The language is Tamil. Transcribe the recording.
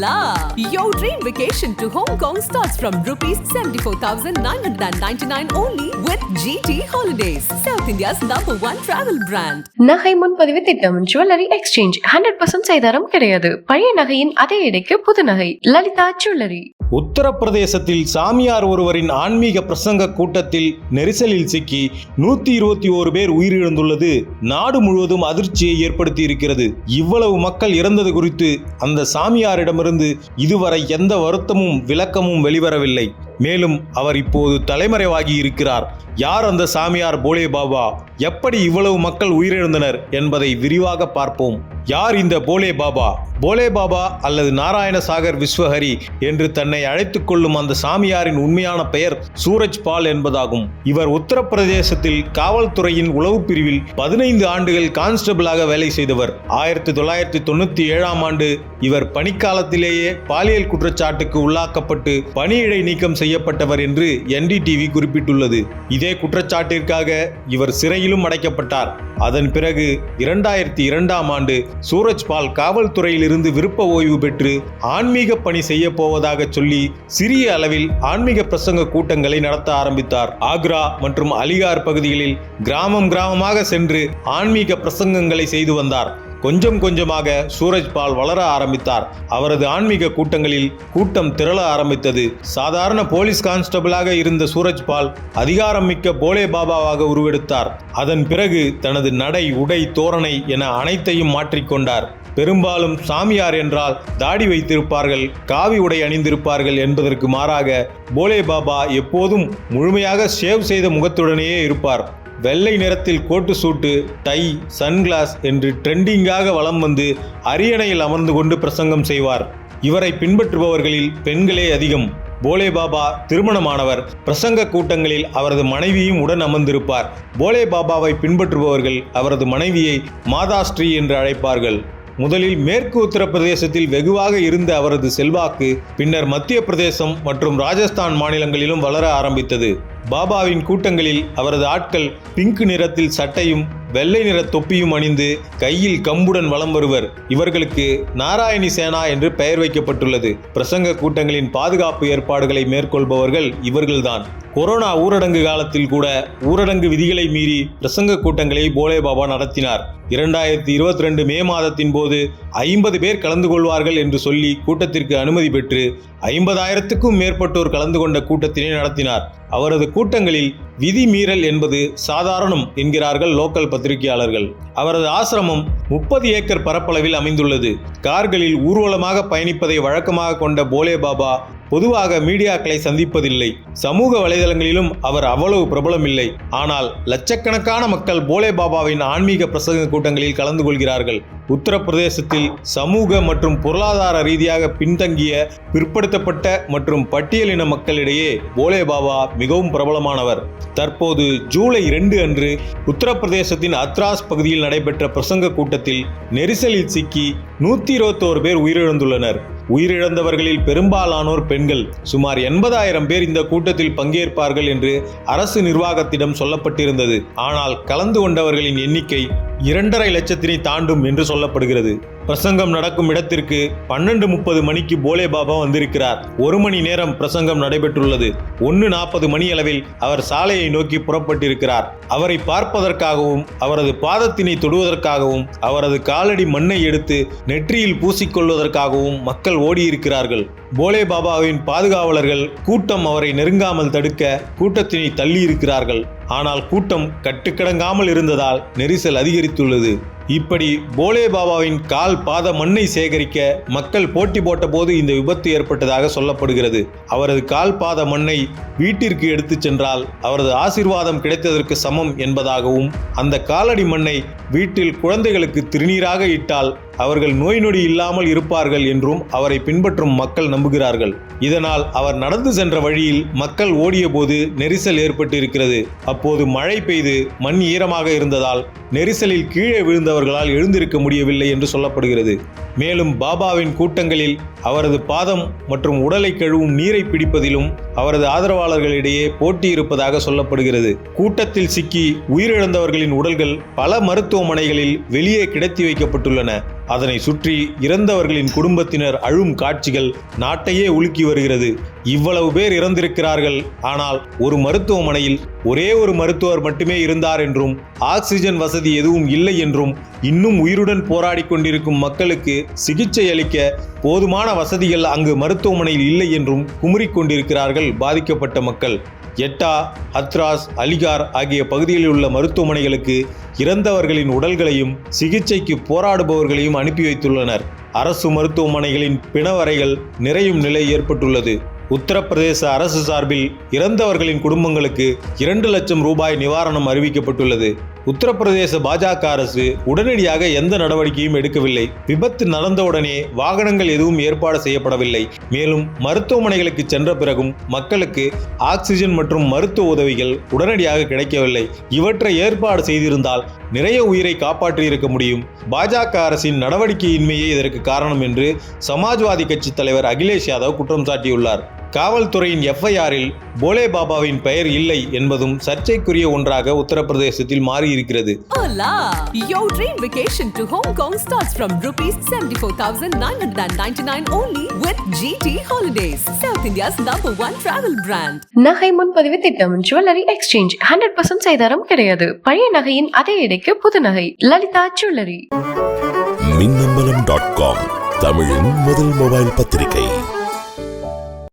la! Your dream vacation to Hong Kong starts from rupees 74,999 only with GT Holidays, South India's number one travel brand. நகை முன்பதிவு திட்டம் ஜுவல்லரி எக்ஸ்சேஞ்ச் ஹண்ட்ரட் பர்சன்ட் செய்தாரம் கிடையாது. பழைய நகையின் அதே எடைக்கு புது நகை. லலிதா ஜுவல்லரி உத்தரப்பிரதேசத்தில் சாமியார் ஒருவரின் ஆன்மீக பிரசங்க கூட்டத்தில் நெரிசலில் சிக்கி நூத்தி இருபத்தி ஓரு பேர் உயிரிழந்துள்ளது. நாடு முழுவதும் அதிர்ச்சியை ஏற்படுத்தி இருக்கிறது இவ்வளவு மக்கள் இறந்தது குறித்து அந்த சாமியாரிடமிருந்து இதுவரை எந்த வருத்தமும் விளக்கமும் வெளிவரவில்லை. மேலும் அவர் இப்போது தலைமறைவாகி இருக்கிறார். யார் அந்த சாமியார் போலே பாபா? எப்படி இவ்வளவு மக்கள் உயிரிழந்தனர் என்பதை விரிவாக பார்ப்போம். யார் இந்த போலே பாபா? போலே பாபா அல்லது நாராயணசாகர் விஸ்வஹரி என்று தன்னை அழைத்துக் கொள்ளும் அந்த சாமியாரின் உண்மையான பெயர் சூரஜ் பால் என்பதாகும். இவர் உத்தரப்பிரதேசத்தில் காவல்துறையின் உளவு பிரிவில் பதினைந்து ஆண்டுகள் கான்ஸ்டபிளாக வேலை செய்தவர். ஆயிரத்தி தொள்ளாயிரத்தி தொண்ணூத்தி ஏழாம் ஆண்டு இவர் பணிக்காலத்திலேயே பாலியல் குற்றச்சாட்டுக்கு உள்ளாக்கப்பட்டு பணியிடை நீக்கம் செய்யப்பட்டவர் என்று என்டிடிவி குறிப்பிட்டுள்ளது. இதே குற்றச்சாட்டிற்காக இவர் சிறையிலும் அடைக்கப்பட்டார். அதன் பிறகு இரண்டாயிரத்தி இரண்டாம் ஆண்டு சூரஜ் பால் காவல்துறையிலிருந்து விருப்ப ஓய்வு பெற்று ஆன்மீக பணி செய்ய போவதாக சொல்லி சிறிய அளவில் ஆன்மீக பிரசங்க கூட்டங்களை நடத்த ஆரம்பித்தார். ஆக்ரா மற்றும் அலிகார் பகுதிகளில் கிராமம் கிராமமாக சென்று ஆன்மீக பிரசங்கங்களை செய்து வந்தார். கொஞ்சம் கொஞ்சமாக சூரஜ்பால் வளர ஆரம்பித்தார். அவரது ஆன்மீக கூட்டங்களில் கூட்டம் திரள ஆரம்பித்தது. சாதாரண போலீஸ் கான்ஸ்டபிளாக இருந்த சூரஜ்பால் அதிகாரம் மிக்க போலே பாபாவாக உருவெடுத்தார். அதன் பிறகு தனது நடை உடை தோரணை என அனைத்தையும் மாற்றிக்கொண்டார் பெரும்பாலும் சாமியார் என்றால் தாடி வைத்திருப்பார்கள் காவி உடை அணிந்திருப்பார்கள் என்பதற்கு மாறாக போலே பாபா எப்போதும் முழுமையாக ஷேவ் செய்த முகத்துடனேயே இருப்பார். வெள்ளை நிறத்தில் கோட்டு சூட்டு டை சன்கிளாஸ் என்று ட்ரெண்டிங்காக வலம் வந்து அரியணையில் அமர்ந்து கொண்டு பிரசங்கம் செய்வார். இவரை பின்பற்றுபவர்களில் பெண்களே அதிகம். போலே பாபா திருமணமானவர். பிரசங்க கூட்டங்களில் அவரது மனைவியும் உடன் அமர்ந்திருப்பார். போலே பாபாவை பின்பற்றுபவர்கள் அவரது மனைவியை மாதாஸ்ரீ என்று அழைப்பார்கள். முதலில் மேற்கு உத்தரப்பிரதேசத்தில் வெகுவாக இருந்த அவரது செல்வாக்கு பின்னர் மத்திய பிரதேசம் மற்றும் ராஜஸ்தான் மாநிலங்களிலும் வளர ஆரம்பித்தது. பாபாவின் கூட்டங்களில் அவரது ஆட்கள் பிங்க் நிறத்தில் சட்டையும் வெள்ளை நிற தொப்பியும் அணிந்து கையில் கம்புடன் வலம் வருவர். இவர்களுக்கு நாராயணி சேனா என்று பெயர் வைக்கப்பட்டுள்ளது. பிரசங்க கூட்டங்களின் பாதுகாப்பு ஏற்பாடுகளை மேற்கொள்பவர்கள் இவர்கள்தான். கொரோனா ஊரடங்கு காலத்தில் கூட ஊரடங்கு விதிகளை மீறி பிரசங்க கூட்டங்களை போலே பாபா நடத்தினார். இரண்டாயிரத்தி இருபத்தி ரெண்டு மே மாதத்தின் போது ஐம்பது பேர் கலந்து கொள்வார்கள் என்று சொல்லி கூட்டத்திற்கு அனுமதி பெற்று ஐம்பதாயிரத்துக்கும் மேற்பட்டோர் கலந்து கொண்ட கூட்டத்தினை நடத்தினார். அவரது கூட்டங்களில் விதி மீறல் என்பது சாதாரணம் என்கிறார்கள் லோக்கல் பத்திரிகையாளர்கள். அவரது ஆசிரமம் முப்பது ஏக்கர் பரப்பளவில் அமைந்துள்ளது. கார்களில் ஊர்வலமாக பயணிப்பதை வழக்கமாக கொண்ட போலே பாபா பொதுவாக மீடியாக்களை சந்திப்பதில்லை. சமூக வலைதளங்களிலும் அவர் அவ்வளவு பிரபலம் இல்லை ஆனால் லட்சக்கணக்கான மக்கள் போலே பாபாவின் ஆன்மீக பிரசங்க கூட்டங்களில் கலந்து கொள்கிறார்கள். உத்தரப்பிரதேசத்தில் சமூக மற்றும் பொருளாதார ரீதியாக பின்தங்கிய பிற்படுத்தப்பட்ட மற்றும் பட்டியலின மக்களிடையே போலே பாபா மிகவும் பிரபலமானவர். தற்போது ஜூலை இரண்டு அன்று உத்தரப்பிரதேசத்தின் அத்ராஸ் பகுதியில் நடைபெற்ற பிரசங்க கூட்டத்தில் நெரிசலில் சிக்கி நூத்தி இருபத்தோரு பேர் உயிரிழந்துள்ளனர். உயிரிழந்தவர்களில் பெரும்பாலானோர் பெண்கள். சுமார் எண்பதாயிரம் பேர் இந்த கூட்டத்தில் பங்கேற்பார்கள் என்று அரசு நிர்வாகத்திடம் சொல்லப்பட்டிருந்தது. ஆனால் கலந்து கொண்டவர்களின் எண்ணிக்கை இரண்டரை லட்சத்தினை தாண்டும் என்று சொல்லப்படுகிறது. பிரசங்கம் நடக்கும் இடத்திற்கு பன்னெண்டு முப்பது மணிக்கு போலே பாபா வந்திருக்கிறார். ஒரு மணி நேரம் பிரசங்கம் நடைபெற்றுள்ளது. ஒன்று நாற்பது மணி அளவில் அவர் சாலையை நோக்கி புறப்பட்டிருக்கிறார். அவரை பார்ப்பதற்காகவும் அவரது பாதத்தினை தொடுவதற்காகவும் அவரது காலடி மண்ணை எடுத்து நெற்றியில் பூசிக்கொள்வதற்காகவும் மக்கள் ஓடியிருக்கிறார்கள். போலே பாபாவின் பாதுகாவலர்கள் கூட்டம் அவரை நெருங்காமல் தடுக்க கூட்டத்தினை தள்ளியிருக்கிறார்கள். ஆனால் கூட்டம் கட்டுக்கடங்காமல் இருந்ததால் நெரிசல் அதிகரித்துள்ளது. இப்படி போலே பாபாவின் கால் பாத மண்ணை சேகரிக்க மக்கள் போட்டி போட்டபோது இந்த விபத்து ஏற்பட்டதாக சொல்லப்படுகிறது. அவரது கால் பாத மண்ணை வீட்டிற்கு எடுத்துச் சென்றால் அவரது ஆசிர்வாதம் கிடைத்ததற்கு சமம் என்பதாகவும் அந்த காலடி மண்ணை வீட்டில் குழந்தைகளுக்கு திருநீராக இட்டால் அவர்கள் நோய் நொடி இல்லாமல் இருப்பார்கள் என்றும் அவரை பின்பற்றும் மக்கள் நம்புகிறார்கள். இதனால் அவர் நடந்து சென்ற வழியில் மக்கள் ஓடிய போது நெரிசல் ஏற்பட்டு இருக்கிறது அப்போது மழை பெய்து மண் ஈரமாக இருந்ததால் நெரிசலில் கீழே விழுந்தவர்களால் எழுந்திருக்க முடியவில்லை என்று சொல்லப்படுகிறது. மேலும் பாபாவின் கூட்டங்களில் அவரது பாதம் மற்றும் உடலை கழுவும் நீரை பிடிப்பதிலும் அவரது ஆதரவாளர்களிடையே போட்டி இருப்பதாக சொல்லப்படுகிறது. கூட்டத்தில் சிக்கி உயிரிழந்தவர்களின் உடல்கள் பல மருத்துவமனைகளில் வெளியே கிடத்தி வைக்கப்பட்டுள்ளன. அதனை சுற்றி இறந்தவர்களின் குடும்பத்தினர் அழும் காட்சிகள் நாட்டையே உலுக்கி வருகிறது. இவ்வளவு பேர் இறந்திருக்கிறார்கள். ஆனால் ஒரு மருத்துவமனையில் ஒரே ஒரு மருத்துவர் மட்டுமே இருந்தார் என்றும் ஆக்சிஜன் வசதி எதுவும் இல்லை என்றும் இன்னும் உயிருடன் போராடி கொண்டிருக்கும் மக்களுக்கு சிகிச்சை அளிக்க போதுமான வசதிகள் அங்கு மருத்துவமனையில் இல்லை என்றும் குமுறிக் கொண்டிருக்கிறார்கள் பாதிக்கப்பட்ட மக்கள். எட்டா ஹத்ராஸ் அலிகார் ஆகிய பகுதிகளில் உள்ள மருத்துவமனைகளுக்கு இறந்தவர்களின் உடல்களையும் சிகிச்சைக்கு போராடுபவர்களையும் அனுப்பி வைத்துள்ளனர். அரசு மருத்துவமனைகளின் பிணவரைகள் நிறையும் நிலை ஏற்பட்டுள்ளது. உத்தரப்பிரதேச அரசு சார்பில் இறந்தவர்களின் குடும்பங்களுக்கு இரண்டு லட்சம் ரூபாய் நிவாரணம் அறிவிக்கப்பட்டுள்ளது. உத்தரப்பிரதேச பாஜக அரசு உடனடியாக எந்த நடவடிக்கையும் எடுக்கவில்லை. விபத்து நடந்தவுடனே வாகனங்கள் எதுவும் ஏற்பாடு செய்யப்படவில்லை. மேலும் மருத்துவமனைகளுக்கு சென்ற பிறகும் மக்களுக்கு ஆக்சிஜன் மற்றும் மருத்துவ உதவிகள் உடனடியாக கிடைக்கவில்லை. இவற்றை ஏற்பாடு செய்திருந்தால் நிறைய உயிரை காப்பாற்றியிருக்க முடியும். பாஜக அரசின் நடவடிக்கையின்மையே இதற்கு காரணம் என்று சமாஜ்வாதி கட்சி தலைவர் அகிலேஷ் யாதவ் குற்றம் சாட்டியுள்ளார். காவல்துறையின் எஃப்ஐஆரில் போலே பாபாவின் பெயர் இல்லை என்பதும் சர்ச்சைக்குரிய ஒன்றாக உத்தரப்பிரதேசத்தில் மாறியிருக்கிறது. Hola! Your dream vacation to Hong Kong starts from rupees 74,999 only with GT Holidays, South India's number one travel brand. நகை முன்பதிவு திட்டம் ஜுவல்லரி எக்ஸ்சேஞ்ச் ஹண்ட்ரட் பர்சன்ட் செய்தாரம் கிடையாது. பழைய நகையின் அதே எடைக்கு புது நகை. Lalitha jewellery Minnambalam dot com தமிழின் முதல் மொபைல் பத்திரிகை.